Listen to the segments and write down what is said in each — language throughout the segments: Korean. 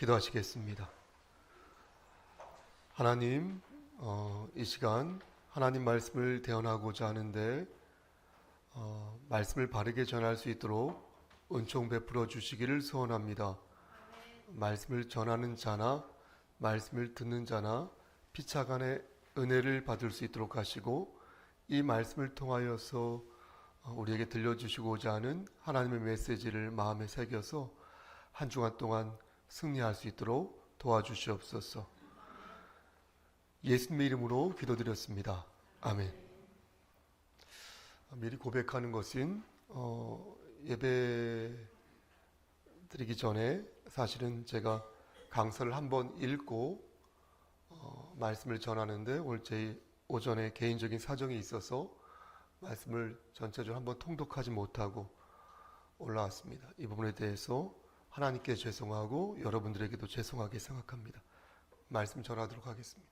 기도하시겠습니다. 하나님, 어, 이 시간 하나님 말씀을 대언하고자 하는데 어, 말씀을 바르게 전할 수 있도록 은총 베풀어 주시기를 소원합니다. 말씀을 전하는 자나 말씀을 듣는 자나 피차간의 은혜를 받을 수 있도록 하시고 이 말씀을 통하여서 어, 우리에게 들려주시고자 하는 하나님의 메시지를 마음에 새겨서 한 주간 동안 승리할 수 있도록 도와주시옵소서. 예수님의 이름으로 기도드렸습니다. 아멘. 미리 고백하는 것은 어, 예배 드리기 전에 사실은 제가 강서를 한번 읽고 어, 말씀을 전하는데 오늘 제 오전에 개인적인 사정이 있어서 말씀을 전체적으로 한번 통독하지 못하고 올라왔습니다. 이 부분에 대해서 하나님께 죄송하고 여러분들에게도 죄송하게 생각합니다. 말씀 전하도록 하겠습니다.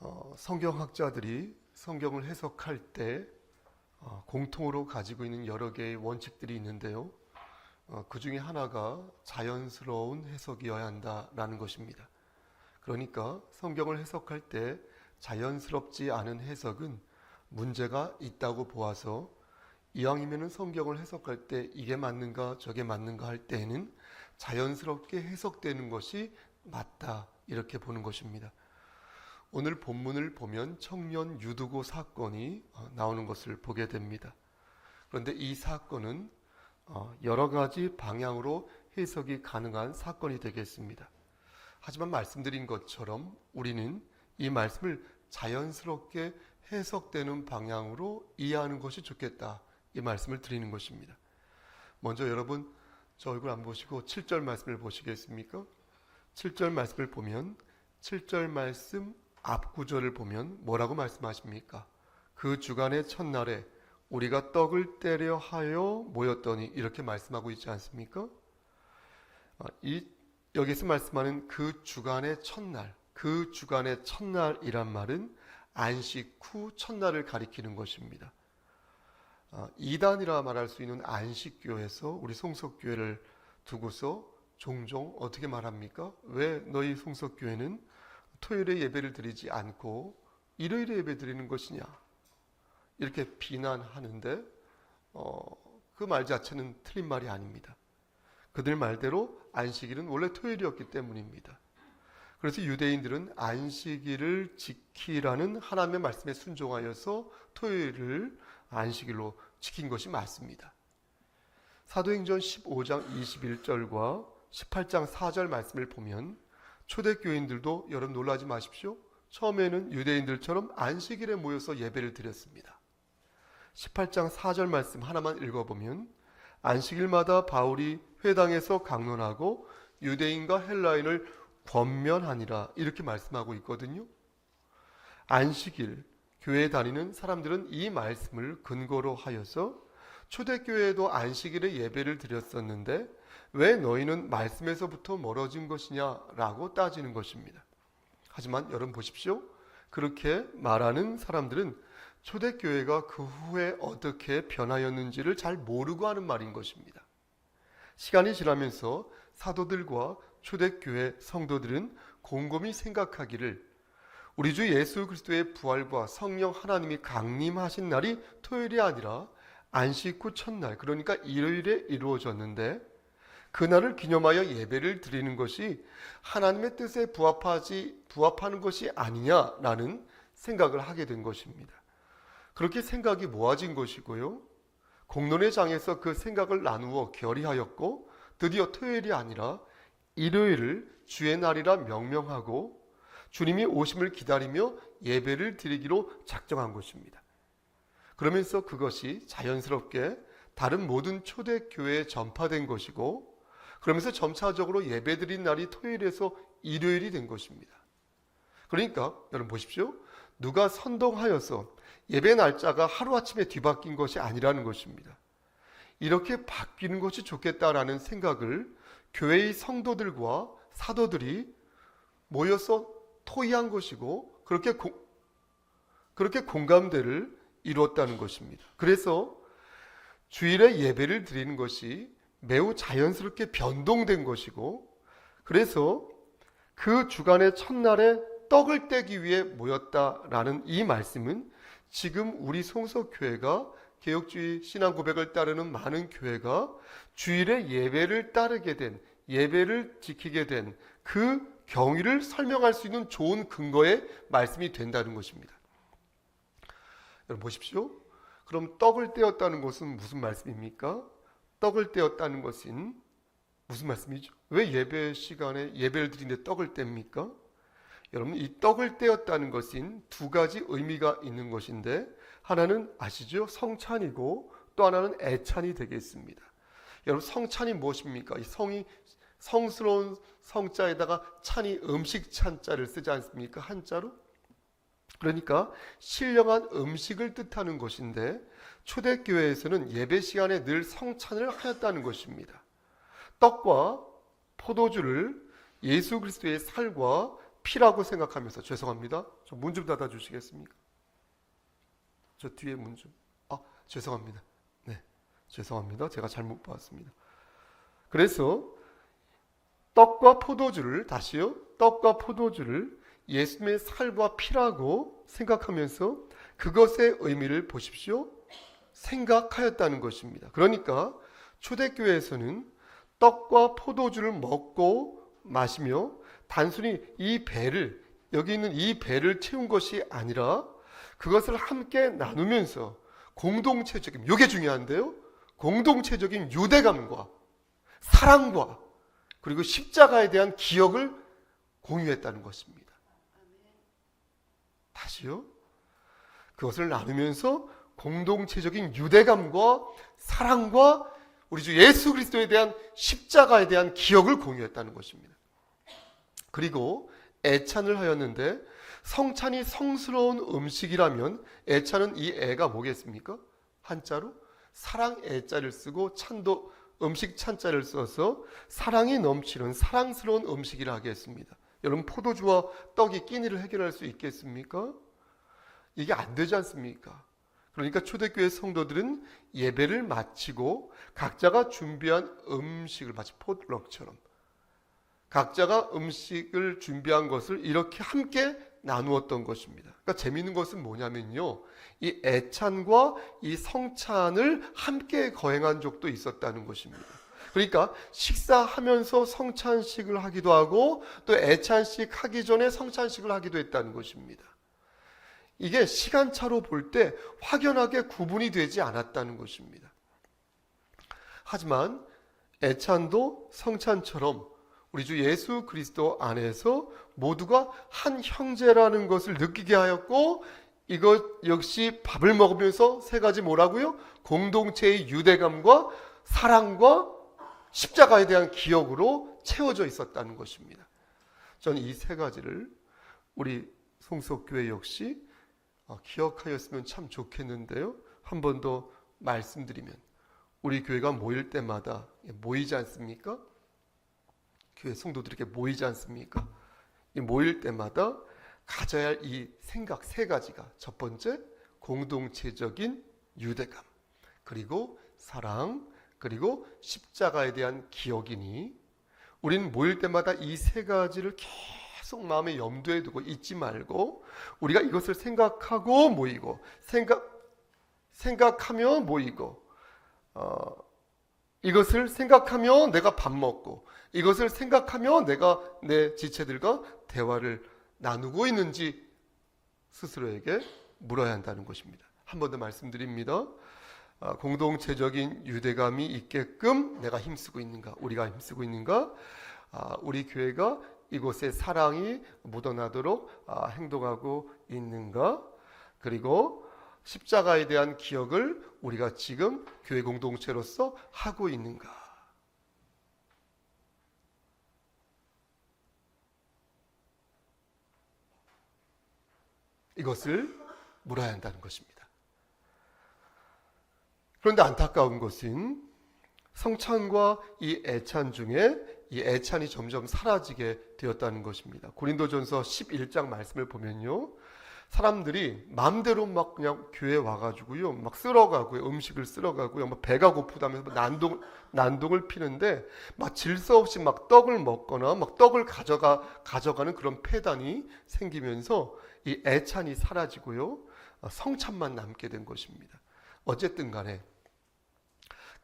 어, 성경학자들이 성경을 해석할 때 어, 공통으로 가지고 있는 여러 개의 원칙들이 있는데요. 어, 그 중에 하나가 자연스러운 해석이어야 한다라는 것입니다. 그러니까 성경을 해석할 때 자연스럽지 않은 해석은 문제가 있다고 보아서 이왕이면은 성경을 해석할 때 이게 맞는가 저게 맞는가 할 때에는 자연스럽게 해석되는 것이 맞다 이렇게 보는 것입니다. 오늘 본문을 보면 청년 유두고 사건이 어, 나오는 것을 보게 됩니다. 그런데 이 사건은 어, 여러 가지 방향으로 해석이 가능한 사건이 되겠습니다. 하지만 말씀드린 것처럼 우리는 이 말씀을 자연스럽게 해석되는 방향으로 이해하는 것이 좋겠다. 이 말씀을 드리는 것입니다. 먼저 여러분 저 얼굴 안 보시고 7절 말씀을 보시겠습니까? 7절 말씀을 보면 7절 말씀 앞 구절을 보면 뭐라고 말씀하십니까? 그 주간의 첫날에 우리가 떡을 때려 하여 모였더니 이렇게 말씀하고 있지 않습니까? 아, 이 여기서 말씀하는 그 주간의 첫날, 그 주간의 첫날이란 말은 안식 후 첫날을 가리키는 것입니다. 아, 이단이라 말할 수 있는 안식교에서 우리 송석교회를 두고서 종종 어떻게 말합니까? 왜 너희 송석교회는 토요일에 예배를 드리지 않고 일요일에 예배 드리는 것이냐? 이렇게 비난하는데 어, 그 말 자체는 틀린 말이 아닙니다. 그들 말대로 안식일은 원래 토요일이었기 때문입니다. 그래서 유대인들은 안식일을 지키라는 하나님의 말씀에 순종하여서 토요일을 안식일로 지킨 것이 맞습니다. 사도행전 15장 21절과 18장 4절 말씀을 보면 초대교인들도 여러분 놀라지 마십시오. 처음에는 유대인들처럼 안식일에 모여서 예배를 드렸습니다. 18장 4절 말씀 하나만 읽어보면 안식일마다 바울이 회당에서 강론하고 유대인과 헬라인을 권면하니라 이렇게 말씀하고 있거든요. 안식일 교회에 다니는 사람들은 이 말씀을 근거로 하여서 초대교회에도 안식일에 예배를 드렸었는데 왜 너희는 말씀에서부터 멀어진 것이냐라고 따지는 것입니다. 하지만 여러분 보십시오. 그렇게 말하는 사람들은 초대교회가 그 후에 어떻게 변하였는지를 잘 모르고 하는 말인 것입니다. 시간이 지나면서 사도들과 초대교회 성도들은 곰곰이 생각하기를 우리 주 예수 그리스도의 부활과 성령 하나님이 강림하신 날이 토요일이 아니라 안식 후 첫날 그러니까 일요일에 이루어졌는데 그날을 기념하여 예배를 드리는 것이 하나님의 뜻에 부합하지 부합하는 것이 아니냐라는 생각을 하게 된 것입니다. 그렇게 생각이 모아진 것이고요. 공론의 장에서 그 생각을 나누어 결의하였고 드디어 토요일이 아니라 일요일을 주의 날이라 명명하고 주님이 오심을 기다리며 예배를 드리기로 작정한 것입니다. 그러면서 그것이 자연스럽게 다른 모든 초대교회에 전파된 것이고 그러면서 점차적으로 예배 드린 날이 토요일에서 일요일이 된 것입니다. 그러니까 여러분 보십시오. 누가 선동하여서 예배 날짜가 하루아침에 뒤바뀐 것이 아니라는 것입니다. 이렇게 바뀌는 것이 좋겠다라는 생각을 교회의 성도들과 사도들이 모여서 토의한 것이고 그렇게 고, 그렇게 공감대를 이루었다는 것입니다. 그래서 주일에 예배를 드리는 것이 매우 자연스럽게 변동된 것이고 그래서 그 주간의 첫날에 떡을 떼기 위해 모였다라는 이 말씀은 지금 우리 송석교회가 개혁주의 신앙 고백을 따르는 많은 교회가 주일에 예배를 따르게 된 예배를 지키게 된 그 경위를 설명할 수 있는 좋은 근거의 말씀이 된다는 것입니다. 여러분 보십시오. 그럼 떡을 떼었다는 것은 무슨 말씀입니까? 떡을 떼었다는 것은 무슨 말씀이죠? 왜 예배 시간에 예배를 드리는데 떡을 뗍니까? 여러분 이 떡을 떼었다는 것은 두 가지 의미가 있는 것인데 하나는 아시죠? 성찬이고 또 하나는 애찬이 되겠습니다. 여러분 성찬이 무엇입니까? 이 성이 성스러운 성자에다가 찬이 음식 찬자를 쓰지 않습니까? 한자로? 그러니까 신령한 음식을 뜻하는 것인데 초대교회에서는 예배 시간에 늘 성찬을 하였다는 것입니다. 떡과 포도주를 예수 그리스도의 살과 피라고 생각하면서 죄송합니다. 저 문 좀 닫아 주시겠습니까? 저 뒤에 문 좀. 아, 죄송합니다. 네. 죄송합니다. 제가 잘못 봤습니다. 그래서 떡과 포도주를 다시요. 떡과 포도주를 예수님의 살과 피라고 생각하면서 그것의 의미를 보십시오. 생각하였다는 것입니다. 그러니까 초대교회에서는 떡과 포도주를 먹고 마시며 단순히 이 배를 여기 있는 이 배를 채운 것이 아니라 그것을 함께 나누면서 공동체적인 이게 중요한데요. 공동체적인 유대감과 사랑과 그리고 십자가에 대한 기억을 공유했다는 것입니다. 다시요. 그것을 나누면서 공동체적인 유대감과 사랑과 우리 주 예수 그리스도에 대한 십자가에 대한 기억을 공유했다는 것입니다. 그리고 애찬을 하였는데 성찬이 성스러운 음식이라면 애찬은 이 애가 뭐겠습니까? 한자로 사랑 애자를 쓰고 찬도 음식 찬자를 써서 사랑이 넘치는 사랑스러운 음식이라 하겠습니다. 여러분 포도주와 떡이 끼니를 해결할 수 있겠습니까? 이게 안 되지 않습니까? 그러니까 초대교회 성도들은 예배를 마치고 각자가 준비한 음식을 마치 포트럭처럼 각자가 음식을 준비한 것을 이렇게 함께 나누었던 것입니다. 그러니까 재미있는 것은 뭐냐면요. 이 애찬과 이 성찬을 함께 거행한 적도 있었다는 것입니다. 그러니까 식사하면서 성찬식을 하기도 하고 또 애찬식 하기 전에 성찬식을 하기도 했다는 것입니다. 이게 시간차로 볼 때 확연하게 구분이 되지 않았다는 것입니다. 하지만 애찬도 성찬처럼 우리 주 예수 그리스도 안에서 모두가 한 형제라는 것을 느끼게 하였고 이것 역시 밥을 먹으면서 세 가지 뭐라고요? 공동체의 유대감과 사랑과 십자가에 대한 기억으로 채워져 있었다는 것입니다. 저는 이 세 가지를 우리 송석교회 역시 어, 기억하였으면 참 좋겠는데요. 한 번 더 말씀드리면 우리 교회가 모일 때마다 모이지 않습니까? 교회 성도들에게 모이지 않습니까? 이 모일 때마다 가져야 할 이 생각 세 가지가 첫 번째 공동체적인 유대감 그리고 사랑 그리고 십자가에 대한 기억이니. 우리는 모일 때마다 이 세 가지를 계속 마음에 염두에 두고 잊지 말고 우리가 이것을 생각하고 모이고 생각 생각하며 모이고 어, 이것을 생각하며 내가 밥 먹고 이것을 생각하며 내가 내 지체들과 대화를 나누고 있는지 스스로에게 물어야 한다는 것입니다. 한 번 더 말씀드립니다. 아, 공동체적인 유대감이 있게끔 내가 힘쓰고 있는가, 우리가 힘쓰고 있는가, 아, 우리 교회가 이곳에 사랑이 묻어나도록 아, 행동하고 있는가, 그리고 십자가에 대한 기억을 우리가 지금 교회 공동체로서 하고 있는가. 이것을 물어야 한다는 것입니다. 그런데 안타까운 것은 성찬과 이 애찬 중에 이 애찬이 점점 사라지게 되었다는 것입니다. 고린도전서 11장 말씀을 보면요. 사람들이 마음대로 막 그냥 교회 와가지고요, 막 쓸어가고요, 음식을 쓸어가고요, 막 배가 고프다면서 막 난동 난동을 피는데 막 질서 없이 막 떡을 먹거나 막 떡을 가져가 가져가는 그런 폐단이 생기면서 이 애찬이 사라지고요, 어, 성찬만 남게 된 것입니다. 어쨌든 간에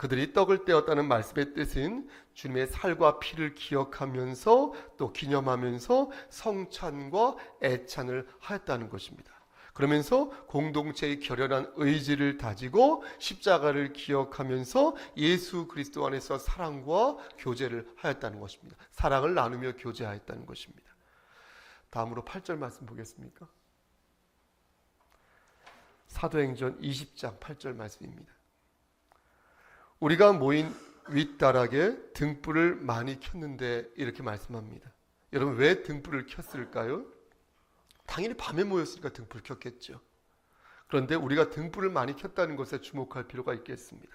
그들이 떡을 떼었다는 말씀의 뜻은 주님의 살과 피를 기억하면서 또 기념하면서 성찬과 애찬을 하였다는 것입니다. 그러면서 공동체의 결연한 의지를 다지고 십자가를 기억하면서 예수 그리스도 안에서 사랑과 교제를 하였다는 것입니다. 사랑을 나누며 교제하였다는 것입니다. 다음으로 8절 말씀 보겠습니까? 사도행전 20장 8절 말씀입니다. 우리가 모인 윗다락에 등불을 많이 켰는데 이렇게 말씀합니다. 여러분 왜 등불을 켰을까요? 당연히 밤에 모였으니까 등불을 켰겠죠. 그런데 우리가 등불을 많이 켰다는 것에 주목할 필요가 있겠습니다.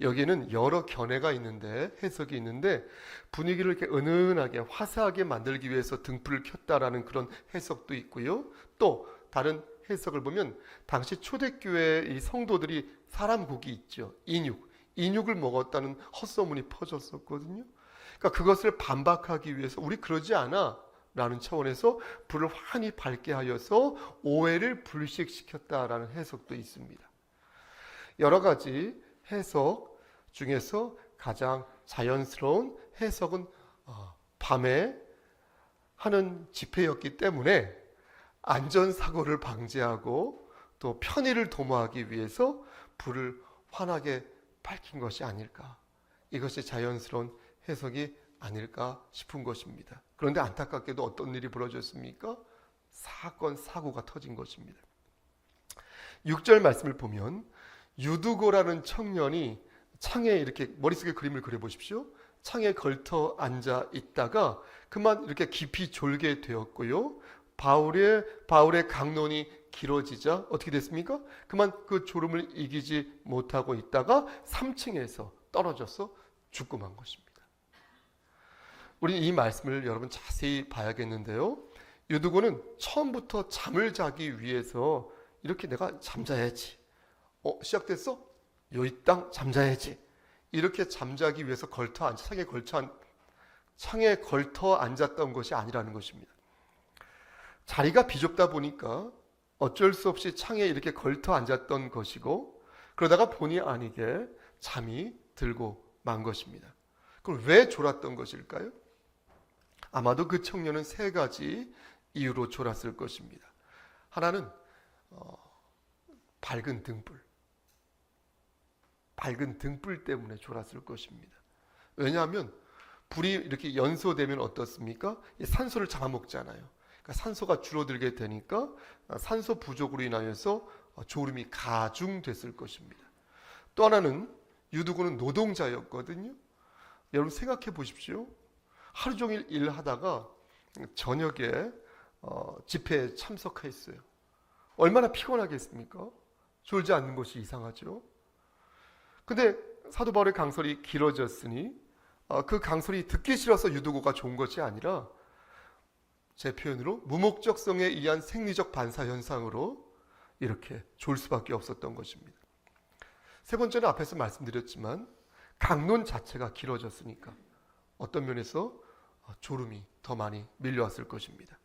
여기에는 여러 견해가 있는데 해석이 있는데 분위기를 이렇게 은은하게 화사하게 만들기 위해서 등불을 켰다라는 그런 해석도 있고요. 또 다른 해석을 보면 당시 초대교회 이 성도들이 사람 고기 있죠. 인육. 인육을 먹었다는 헛소문이 퍼졌었거든요. 그러니까 그것을 반박하기 위해서 우리 그러지 않아 라는 차원에서 불을 환히 밝게 하여서 오해를 불식시켰다라는 해석도 있습니다. 여러 가지 해석 중에서 가장 자연스러운 해석은 어, 밤에 하는 집회였기 때문에 안전사고를 방지하고 또 편의를 도모하기 위해서 불을 환하게 밝힌 것이 아닐까. 이것이 자연스러운 해석이 아닐까 싶은 것입니다. 그런데 안타깝게도 어떤 일이 벌어졌습니까? 사건, 사고가 터진 것입니다. 6절 말씀을 보면 유두고라는 청년이 창에 이렇게 머릿속에 그림을 그려보십시오. 창에 걸터 앉아 있다가 그만 이렇게 깊이 졸게 되었고요. 바울의 바울의 강론이 길어지자 어떻게 됐습니까? 그만 그 졸음을 이기지 못하고 있다가 3층에서 떨어져서 죽고 만 것입니다. 우리 이 말씀을 여러분 자세히 봐야겠는데요. 유두고는 처음부터 잠을 자기 위해서 이렇게 내가 잠자야지. 어, 시작됐어? 여기 땅 잠자야지. 이렇게 잠자기 위해서 걸터 앉, 창에 걸쳐 앉, 창에 걸터 앉았던 것이 아니라는 것입니다. 자리가 비좁다 보니까 어쩔 수 없이 창에 이렇게 걸터 앉았던 것이고 그러다가 본의 아니게 잠이 들고 만 것입니다. 그럼 왜 졸았던 것일까요? 아마도 그 청년은 세 가지 이유로 졸았을 것입니다. 하나는 어, 밝은 등불, 밝은 등불 때문에 졸았을 것입니다. 왜냐하면 불이 이렇게 연소되면 어떻습니까? 산소를 잡아먹잖아요. 그러니까 산소가 줄어들게 되니까 산소 부족으로 인하여서 졸음이 가중됐을 것입니다. 또 하나는 유두고는 노동자였거든요. 여러분 생각해 보십시오. 하루 종일 일하다가 저녁에 어, 집회에 참석했어요. 얼마나 피곤하겠습니까? 졸지 않는 것이 이상하죠. 근데 사도 바울의 강설이 길어졌으니 어, 그 강설이 듣기 싫어서 유두고가 좋은 것이 아니라 제 표현으로 무목적성에 의한 생리적 반사 현상으로 이렇게 졸 수밖에 없었던 것입니다. 세 번째는 앞에서 말씀드렸지만 강론 자체가 길어졌으니까 어떤 면에서 졸음이 더 많이 밀려왔을 것입니다.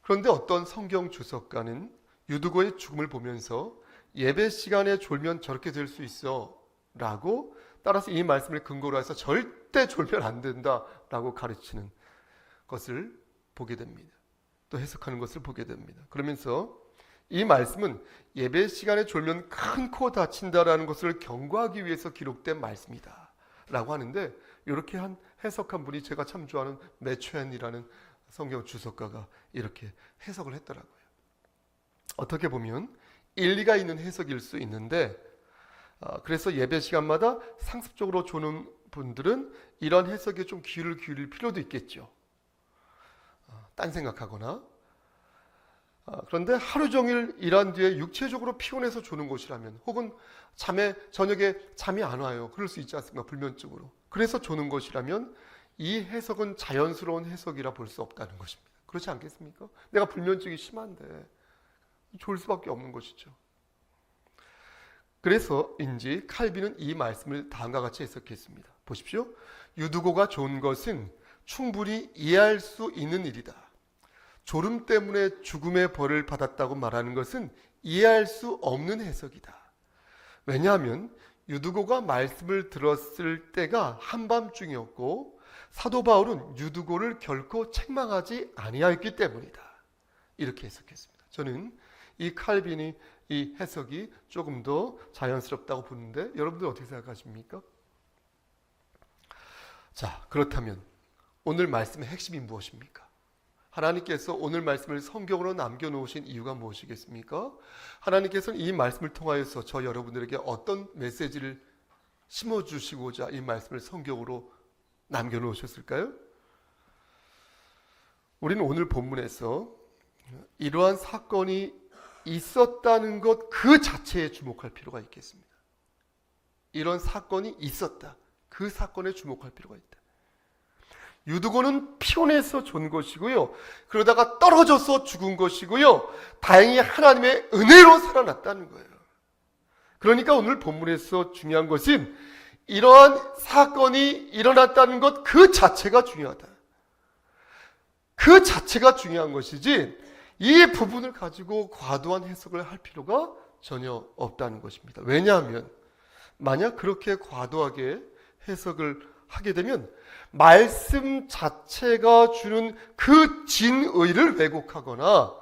그런데 어떤 성경 주석가는 유두고의 죽음을 보면서 예배 시간에 졸면 저렇게 될 수 있어 라고 따라서 이 말씀을 근거로 해서 절대 졸면 안 된다 라고 가르치는 것을 보게 됩니다. 또 해석하는 것을 보게 됩니다. 그러면서 이 말씀은 예배 시간에 졸면 큰 코 다친다라는 것을 경고하기 위해서 기록된 말씀이다. 라고 하는데 이렇게 한 해석한 분이 제가 참 좋아하는 매추엔이라는 성경 주석가가 이렇게 해석을 했더라고요. 어떻게 보면 일리가 있는 해석일 수 있는데 어, 그래서 예배 시간마다 상습적으로 조는 분들은 이런 해석에 좀 귀를 기울일 필요도 있겠죠. 딴 생각하거나 어, 그런데 하루 종일 일한 뒤에 육체적으로 피곤해서 조는 것이라면 혹은 잠에 저녁에 잠이 안 와요. 그럴 수 있지 않습니까? 불면증으로. 그래서 조는 것이라면 이 해석은 자연스러운 해석이라 볼 수 없다는 것입니다. 그렇지 않겠습니까? 내가 불면증이 심한데 좋을 수밖에 없는 것이죠. 그래서인지 칼빈은 이 말씀을 다음과 같이 해석했습니다. 보십시오. 유두고가 좋은 것은 충분히 이해할 수 있는 일이다. 졸음 때문에 죽음의 벌을 받았다고 말하는 것은 이해할 수 없는 해석이다. 왜냐하면 유두고가 말씀을 들었을 때가 한밤중이었고 사도 바울은 유두고를 결코 책망하지 아니하였기 때문이다. 이렇게 해석했습니다. 저는 이 칼빈이 이 해석이 조금 더 자연스럽다고 보는데 여러분들 어떻게 생각하십니까? 자, 그렇다면 오늘 말씀의 핵심이 무엇입니까? 하나님께서 오늘 말씀을 성경으로 남겨놓으신 이유가 무엇이겠습니까? 하나님께서는 이 말씀을 통하여서 저 여러분들에게 어떤 메시지를 심어주시고자 이 말씀을 성경으로 남겨놓으셨을까요? 우리는 오늘 본문에서 이러한 사건이 있었다는 것 그 자체에 주목할 필요가 있겠습니다. 이런 사건이 있었다. 그 사건에 주목할 필요가 있다. 유두고는 피곤해서 존 것이고요. 그러다가 떨어져서 죽은 것이고요. 다행히 하나님의 은혜로 살아났다는 거예요. 그러니까 오늘 본문에서 중요한 것은 이러한 사건이 일어났다는 것 그 자체가 중요하다. 그 자체가 중요한 것이지 이 부분을 가지고 과도한 해석을 할 필요가 전혀 없다는 것입니다. 왜냐하면 만약 그렇게 과도하게 해석을 하게 되면 말씀 자체가 주는 그 진의를 왜곡하거나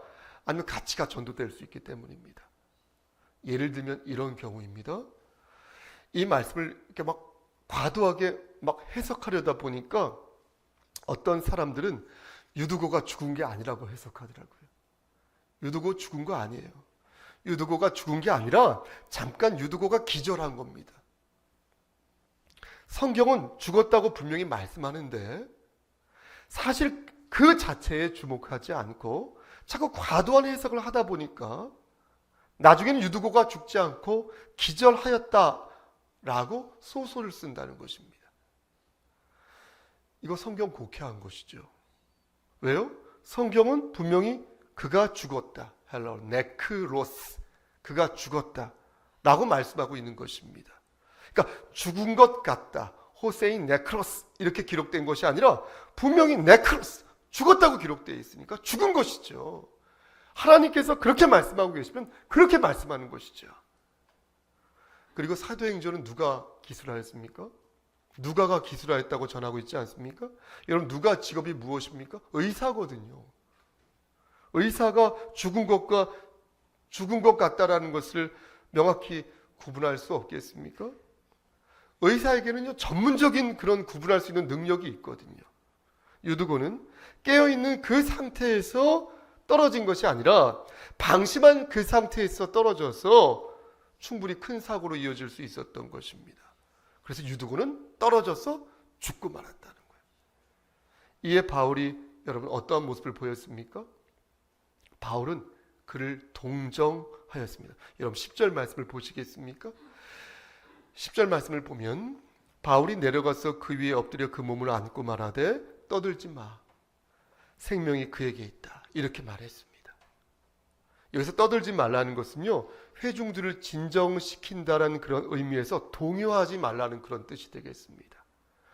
아니면 가치가 전도될 수 있기 때문입니다. 예를 들면 이런 경우입니다. 이 말씀을 이렇게 막 과도하게 막 해석하려다 보니까 어떤 사람들은 유두고가 죽은 게 아니라고 해석하더라고요. 유두고 죽은 거 아니에요. 유두고가 죽은 게 아니라 잠깐 유두고가 기절한 겁니다. 성경은 죽었다고 분명히 말씀하는데 사실 그 자체에 주목하지 않고 자꾸 과도한 해석을 하다 보니까 나중에는 유두고가 죽지 않고 기절하였다라고 소설을 쓴다는 것입니다. 이거 성경 곡해한 것이죠. 왜요? 성경은 분명히 그가 죽었다. 헬로 네크로스. 그가 죽었다. 라고 말씀하고 있는 것입니다. 그러니까 죽은 것 같다. 호세인 네크로스 이렇게 기록된 것이 아니라 분명히 네크로스 죽었다고 기록되어 있으니까 죽은 것이죠. 하나님께서 그렇게 말씀하고 계시면 그렇게 말씀하는 것이죠. 그리고 사도행전은 누가 기술하였습니까? 누가가 기술하였다고 전하고 있지 않습니까? 여러분 누가 직업이 무엇입니까? 의사거든요. 의사가 죽은 것과 죽은 것 같다라는 것을 명확히 구분할 수 없겠습니까? 의사에게는요 전문적인 그런 구분할 수 있는 능력이 있거든요. 유두고는 깨어 있는 그 상태에서 떨어진 것이 아니라 방심한 그 상태에서 떨어져서 충분히 큰 사고로 이어질 수 있었던 것입니다. 그래서 유두고는 떨어져서 죽고 말았다는 거예요. 이에 바울이 여러분 어떠한 모습을 보였습니까? 바울은 그를 동정하였습니다. 여러분 10절 말씀을 보시겠습니까? 10절 말씀을 보면 바울이 내려가서 그 위에 엎드려 그 몸을 안고 말하되 떠들지 마. 생명이 그에게 있다. 이렇게 말했습니다. 여기서 떠들지 말라는 것은요. 회중들을 진정시킨다라는 그런 의미에서 동요하지 말라는 그런 뜻이 되겠습니다.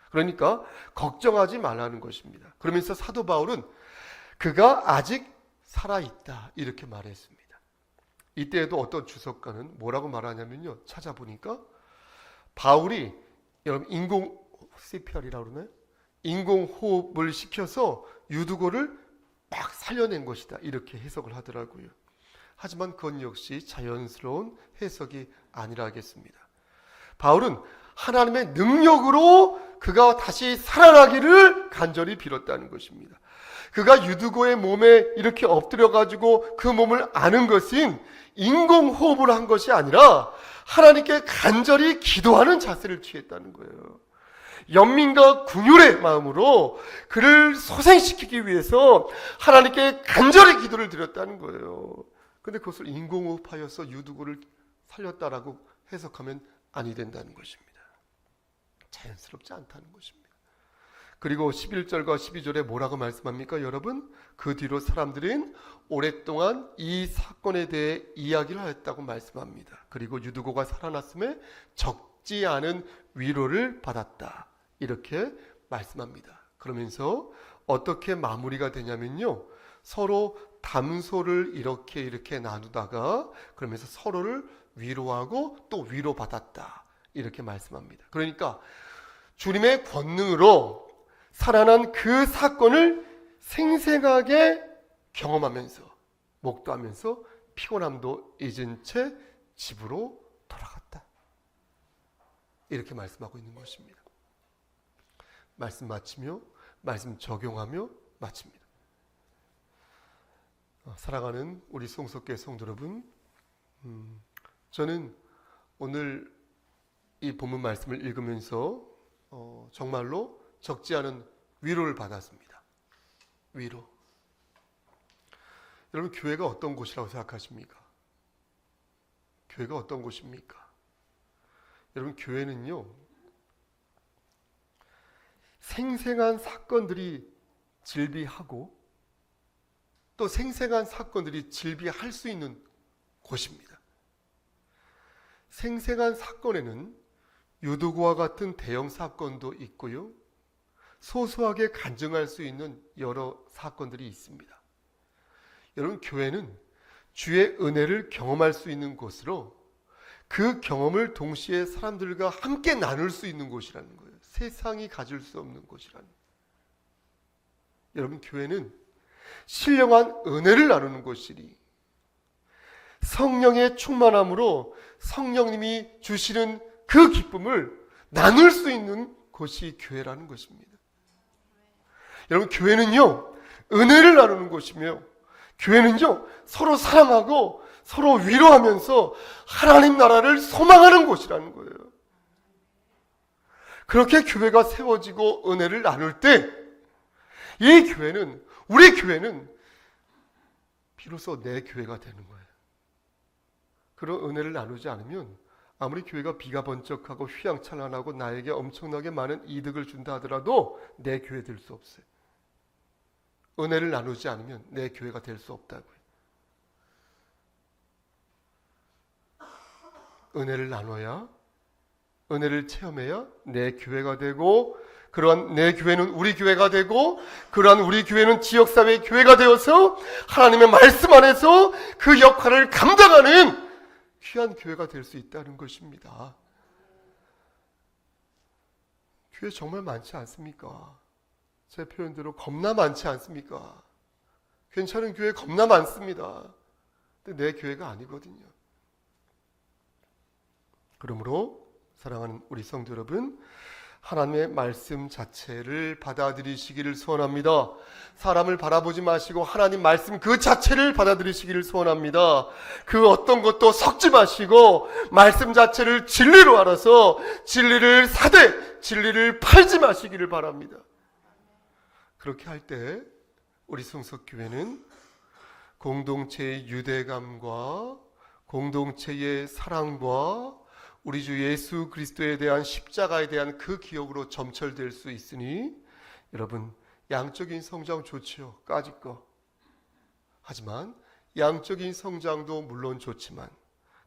그러니까 걱정하지 말라는 것입니다. 그러면서 사도 바울은 그가 아직 살아있다. 이렇게 말했습니다. 이때에도 어떤 주석가는 뭐라고 말하냐면요. 찾아보니까 바울이 여러분 인공 CPR이라고 그러나요? 인공 호흡을 시켜서 유두고를 막 살려낸 것이다. 이렇게 해석을 하더라고요. 하지만 그건 역시 자연스러운 해석이 아니라 하겠습니다. 바울은 하나님의 능력으로 그가 다시 살아나기를 간절히 빌었다는 것입니다. 그가 유두고의 몸에 이렇게 엎드려 가지고 그 몸을 아는 것은 인공 호흡을 한 것이 아니라 하나님께 간절히 기도하는 자세를 취했다는 거예요. 연민과 궁율의 마음으로 그를 소생시키기 위해서 하나님께 간절히 기도를 드렸다는 거예요. 근데 그것을 인공호흡하여서 유두고를 살렸다라고 해석하면 아니 된다는 것입니다. 자연스럽지 않다는 것입니다. 그리고 11절과 12절에 뭐라고 말씀합니까? 여러분, 그 뒤로 사람들은 오랫동안 이 사건에 대해 이야기를 하였다고 말씀합니다. 그리고 유두고가 살아났음에 적지 않은 위로를 받았다. 이렇게 말씀합니다. 그러면서 어떻게 마무리가 되냐면요. 서로 담소를 이렇게 이렇게 나누다가 그러면서 서로를 위로하고 또 위로받았다. 이렇게 말씀합니다. 그러니까 주님의 권능으로 살아난 그 사건을 생생하게 경험하면서 목도하면서 피곤함도 잊은 채 집으로 돌아갔다. 이렇게 말씀하고 있는 것입니다. 말씀 마치며 말씀 적용하며 마칩니다. 어, 사랑하는 우리 송석계 성도 여러분, 음, 저는 오늘 이 본문 말씀을 읽으면서 어, 정말로 적지 않은 위로를 받았습니다. 위로. 여러분 교회가 어떤 곳이라고 생각하십니까? 교회가 어떤 곳입니까? 여러분 교회는요 생생한 사건들이 질비하고 또 생생한 사건들이 질비할 수 있는 곳입니다. 생생한 사건에는 유도구와 같은 대형 사건도 있고요. 소소하게 간증할 수 있는 여러 사건들이 있습니다. 여러분, 교회는 주의 은혜를 경험할 수 있는 곳으로 그 경험을 동시에 사람들과 함께 나눌 수 있는 곳이라는 거예요. 세상이 가질 수 없는 곳이라는. 여러분, 교회는 신령한 은혜를 나누는 곳이니 성령의 충만함으로 성령님이 주시는 그 기쁨을 나눌 수 있는 곳이 교회라는 것입니다. 여러분, 교회는요, 은혜를 나누는 곳이며, 교회는요, 서로 사랑하고 서로 위로하면서 하나님 나라를 소망하는 곳이라는 거예요. 그렇게 교회가 세워지고 은혜를 나눌 때, 이 교회는, 우리 교회는 비로소 내 교회가 되는 거예요. 그런 은혜를 나누지 않으면 아무리 교회가 비가 번쩍하고 휘황찬란하고 나에게 엄청나게 많은 이득을 준다 하더라도 내 교회 될 수 없어요. 은혜를 나누지 않으면 내 교회가 될 수 없다고요. 은혜를 나눠야 은혜를 체험해야 내 교회가 되고 그러한 내 교회는 우리 교회가 되고 그러한 우리 교회는 지역사회의 교회가 되어서 하나님의 말씀 안에서 그 역할을 감당하는 귀한 교회가 될 수 있다는 것입니다. 교회 정말 많지 않습니까? 제 표현대로 겁나 많지 않습니까? 괜찮은 교회 겁나 많습니다. 근데 내 교회가 아니거든요. 그러므로 사랑하는 우리 성도 여러분, 하나님의 말씀 자체를 받아들이시기를 소원합니다. 사람을 바라보지 마시고 하나님 말씀 그 자체를 받아들이시기를 소원합니다. 그 어떤 것도 섞지 마시고 말씀 자체를 진리로 알아서 진리를 사되 진리를 팔지 마시기를 바랍니다. 그렇게 할 때 우리 성석교회는 공동체의 유대감과 공동체의 사랑과 우리 주 예수 그리스도에 대한 십자가에 대한 그 기억으로 점철될 수 있으니 여러분 양적인 성장 좋지요? 까짓 거. 하지만 양적인 성장도 물론 좋지만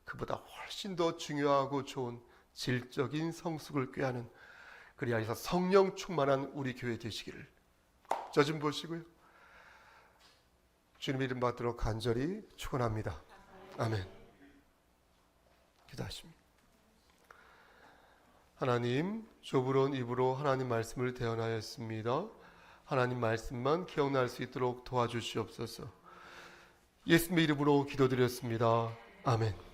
그보다 훨씬 더 중요하고 좋은 질적인 성숙을 꾀하는 그리하여서 성령 충만한 우리 교회 되시기를 저 좀 보시고요. 주님 이름 받도록 간절히 축원합니다. 아멘. 기도하십니다 하나님 좁은 입으로 하나님 말씀을 대언하였습니다. 하나님 말씀만 기억날 수 있도록 도와주시옵소서. 예수님의 이름으로 기도드렸습니다. 아멘.